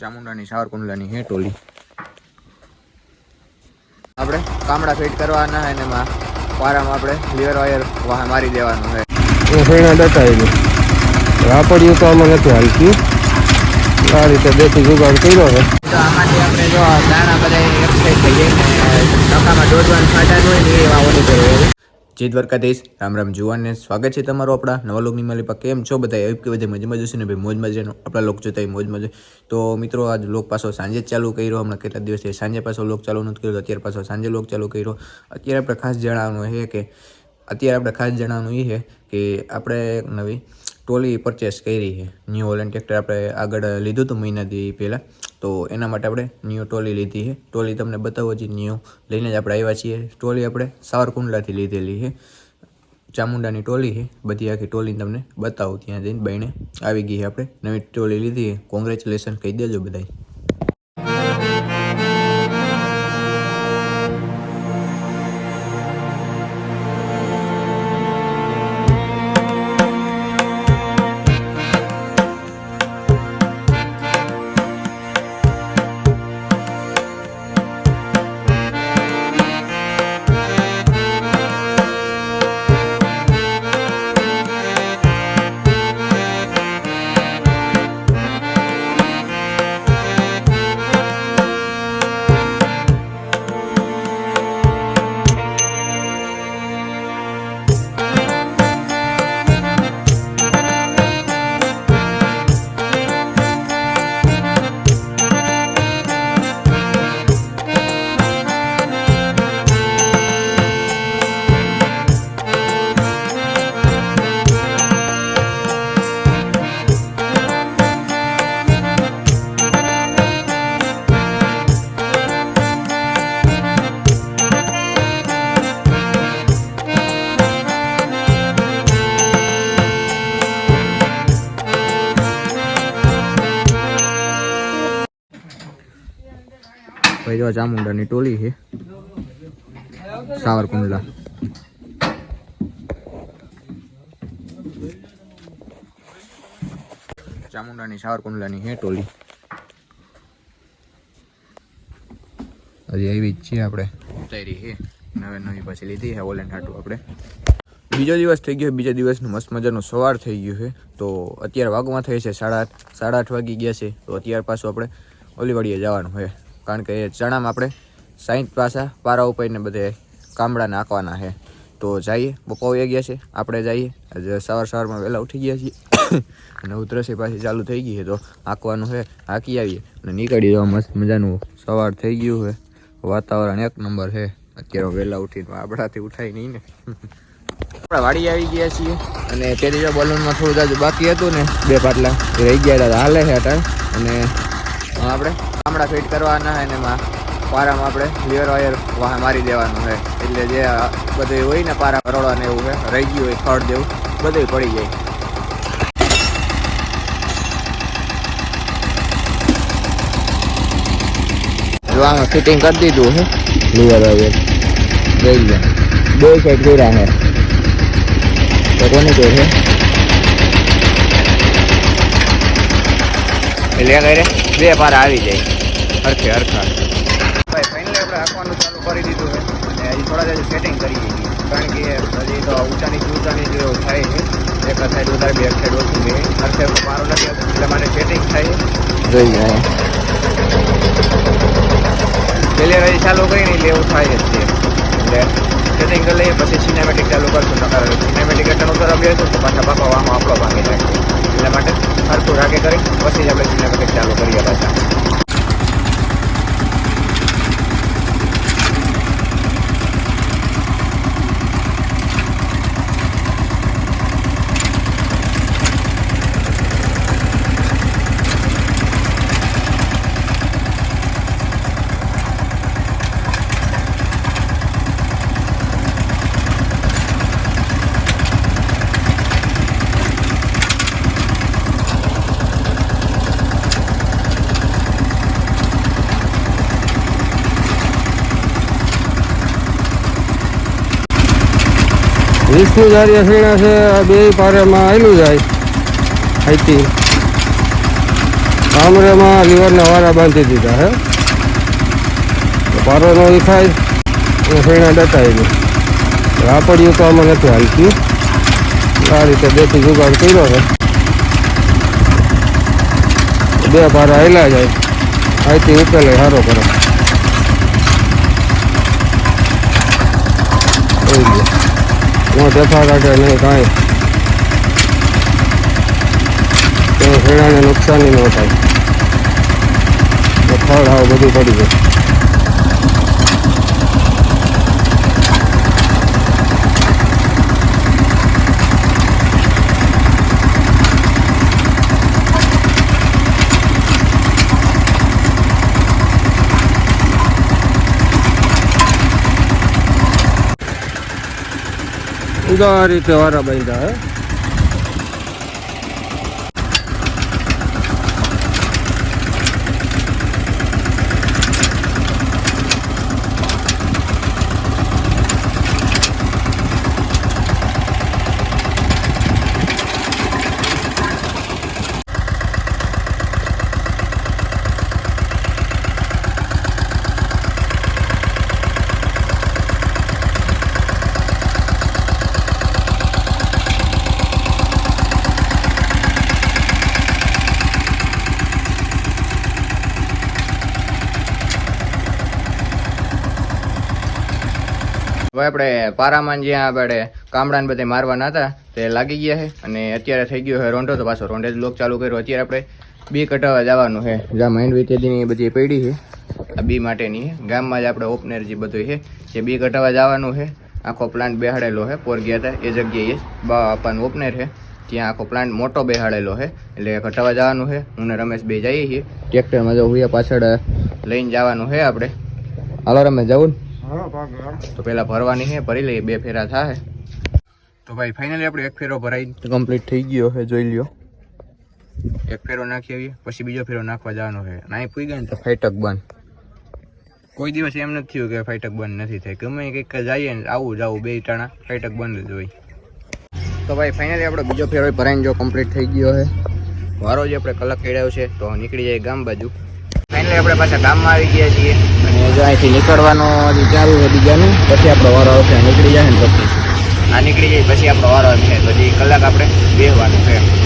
ચામુંડાની સાવરકુંડલાની હે ટોલી. આપણે કામડા ફિટ કરવાના હે એમાં પારામાં આપણે લીવર વાયર વાહ મારી દેવાનું હે. ફેણા દટાયેલી વાપર્યું તો આમાં નથી હાલતી. આ રીતે દેશી જુગાડ કર્યો છે. તો આમાંથી આપણે જો દાણા બધા એક થઈ જાય ને ટકામાં દોડવાનું ફાટા હોય ને એ વાવણી કરવી જય દ્વારકાધીશ. રામ રામ જુવાનને સ્વાગત છે તમારું આપણા નવા લોકની માલી કેમ છો બધા? એવું કે બધા મજામાં જશે ને ભાઈ? મોજ મજાનો આપણા લોક જોતા હોય મોજ મજા. તો મિત્રો, આજ લોક પાછો સાંજે ચાલુ કર્યો. હમણાં કેટલા દિવસથી સાંજે પાછો લોક ચાલુ નથી કર્યો. અત્યારે પાછો સાંજે લોક ચાલુ કર્યો. અત્યારે આપણે ખાસ જણાવવાનું છે કે અત્યારે આપણે ખાસ જણાવવાનું એ છે કે આપણે એક નવી ટોલી પરચેસ કરી છે. ન્યૂ હોલેન્ડ ટ્રેક્ટર આપણે આગળ લીધું હતું મહિનાથી પહેલાં. તો એના માટે આપણે ન્યૂ ટોલી લીધી છે. ટોલી તમને બતાવો જે ન્યૂ લઈને જ આપણે આવ્યા છીએ. ટોલી આપણે સાવરકુંડલાથી લીધેલી છે. ચામુંડાની ટોલી છે. બધી આખી ટોલી તમને બતાવું. ત્યાં જઈને બહેને આવી ગઈ આપણે. નવી ટોલી લીધી કોંગ્રેચ્યુલેશન કહી દેજો બધાય. ભાઈ, જો ચામુંડાની ટોલી છે. સાવરકુંડલા. ચામુંડાની સાવરકુંડલાની હે ટોલી. હજી એવી જ છે આપણે. તૈયારી છે નવે નવી પછી લીધી છે ઓલેન્ડ હાટું આપણે. બીજો દિવસ થઈ ગયો બીજા દિવસનું મસ્ત મજાનું સવાર થઈ ગયું છે તો અત્યારે વાગમાં થઈ છે સાડા આઠ સાડા આઠ વાગી ગયા છે. તો અત્યારે પાછું આપણે ઓલીવાડીએ જવાનું છે કારણ કે એ ચણામાં આપણે સાઈઠ પાસા પારા ઉપરને બધે કામડા નાખવાના છે. તો જઈએ, બપોર આવી ગયા છે, આપણે જઈએ. આજે સવાર સવારમાં વહેલા ઉઠી ગયા છીએ. અને ઉતરસી પાછી ચાલુ થઈ ગઈ છે, તો હાંકવાનું છે, હાંકી આવીએ અને નીકળી જવા મસ્ત મજાનું સવાર થઈ ગયું છે. વાતાવરણ એક નંબર છે. અત્યારે વહેલા ઉઠીને આપણાથી ઉઠાય નહીં ને. આપણે વાડી આવી ગયા છીએ અને પેલી જો બલૂનમાં થોડું જાજુ બાકી હતું ને, બે પાટલા રહી ગયા હતા, હાલે છે અને આપણે કામડા ફિટ કરવાના છે ને એમાં. પારામાં આપણે લિયર વાયર વાહ મારી દેવાનું છે એટલે જે બધું હોય ને પારા કરોડા ને એવું છે રહી ગયું હોય ખડ જેવું બધું પડી જાય. જોવાનું ફિટિંગ કરી દીધું છે લીવર વાયર રહી ગયા. બે સાઈડ કર્યા છે તો કોને કે છે એટલે કરે બે પારા આવી જાય. હરખે હરખા ભાઈ ફાઇનલી આપણે હાંકવાનું ચાલુ કરી દીધું છે. અને હજી થોડા જ સેટિંગ કરી દીધી કારણ કે હજી તો ઊંચાની ઊંચાની જો થાય છે એક સાઈડ વધારે બે સાઈડ ઓછું છે. હરખે મારો નથી એટલે મારે સેટિંગ થાય જોઈ જાય પહેલી હજી ચાલુ કરીને એટલે એવું થાય જ છે. એટલે સેટિંગ કરી લઈએ પછી સિનેમેટિક ચાલુ કરશું. નકાર સિનેમેટિક એટલે ઉતર અભ્યાસ તો પાછા બાપા વામાં આપણો ભાગી જાય. એટલા માટે હરખું રાગે કરી પછી જ આપણે સિનેમેટિક ચાલુ કરીએ પાછા. વિષ્ણુ જારીય ફેણા છે, આ બે પારેમાં આવેલું જાય. અહીંથી આમરેમાં લીવરના વારા બાંધી દીધા, હે? પારો નો દેખાય ફેણા ડટાઈ રાપડિયું તો આમાં નથી હાલતી. આ રીતે બેથી જુગાડ કર્યો છે. બે પારા આવેલા જાય. અહીંથી ઉકેલે સારો કરે. હું જથા કાઢે નહીં, કાંઈ. તો ફેણાને નુકસાની ન થાય. ફળ હાવ બધું પડી જાય. આ રીતે વારા બાંધ્યા હે. હવે આપણે પારામાં જ્યાં આપણે કામડાને બધે મારવાના હતા, તે લાગી ગયા છે. અને અત્યારે થઈ ગયો છે રોંઢો, તો પાછો રોંઢે જ લોક ચાલુ કર્યો. અત્યારે આપણે બી કટાવવા જવાનું છે. જ્યાં માંડવી તેદીની બધી પડી છે. આ બી માટેની ગામમાં જ આપણે ઓપનર જે બધું છે, જે બી કટાવા જવાનું છે, આખો પ્લાન્ટ બેહાડેલો છે. પોર ગયા હતા, એ જગ્યાએ બા આપવાનું ઓપનર છે. ત્યાં આખો પ્લાન્ટ મોટો બેહાડેલો છે. એટલે કટાવવા જવાનું છે. હું ને રમેશ બે જઈએ છીએ. ટ્રેક્ટરમાં જો હુયા પાછળ લઈને જવાનું છે આપણે. હાલો રમેશ, જવું ને? તો પેલા ભરવાની છે ભરી લઈએ બે ફેરા થાય તો ભાઈ ફાઇનલી આપણે એક ફેરો ભરાઈ. કમ્પ્લીટ થઈ ગયો છે જોઈ લ્યો. એક ફેરો નાખી આવીએ પછી બીજો ફેરો નાખવા જવાનો છે અહીં પૂઈ ગયા ને તો ફાઈટક બંધ કોઈ દિવસ એમ નથી થયું કે ફાઈટક બંધ નથી થઈ ગમે કંઈક જઈએ ને આવું જાવું બે ટાણા ફાઈટક બંધ જ હોય. તો ભાઈ ફાઇનલી આપણો બીજો ફેરો ભરાઈને જો કમ્પ્લીટ થઈ ગયો છે વારો જે આપણે કલાક ખેડાયો છે તો નીકળી જાય ગામ બાજુ. ફાઇનલી આપણે પાછા ગામમાં આવી ગયા છીએ. જો અહીંથી નીકળવાનો હજી ચાલુ છે બીજાનું, પછી આપણો વારો આવશે નીકળી જાય ને પછી. આ નીકળી જાય, પછી આપણો વારો આવશે. પછી કલાક આપણે બેહવાનું છે.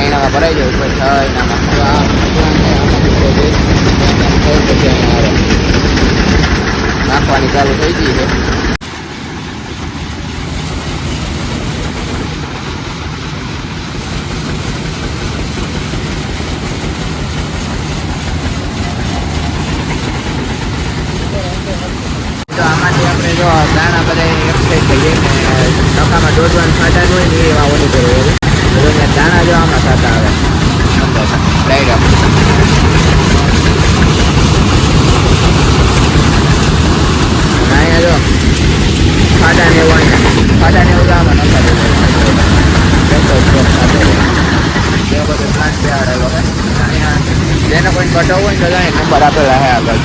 પછી આ સાઈનામાં ભરાઈ જાય પછી સાઈનામાં હવે આ ભગવાનને આમાં મૂકો દે. ત્યાંથી પછી અહીંયા આવે નાખવાની ચાલુ થઈ ગઈ છે તો આમાંથી આપણે જો દાણા બધા એક્સરસાઇઝ કરીએ ને નખામાં દોડવાનું ફાટા હોય ને એવા ઓલી કરવું ત્યાં દાણા જો આમાં સાથે આવે ડાયરેક્ટ બધું જેને કોઈ કટાવવું હોય તો જાય, નંબર આપેલા હે આગળ.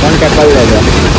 કોન્ટેક્ટ કરી લેજો.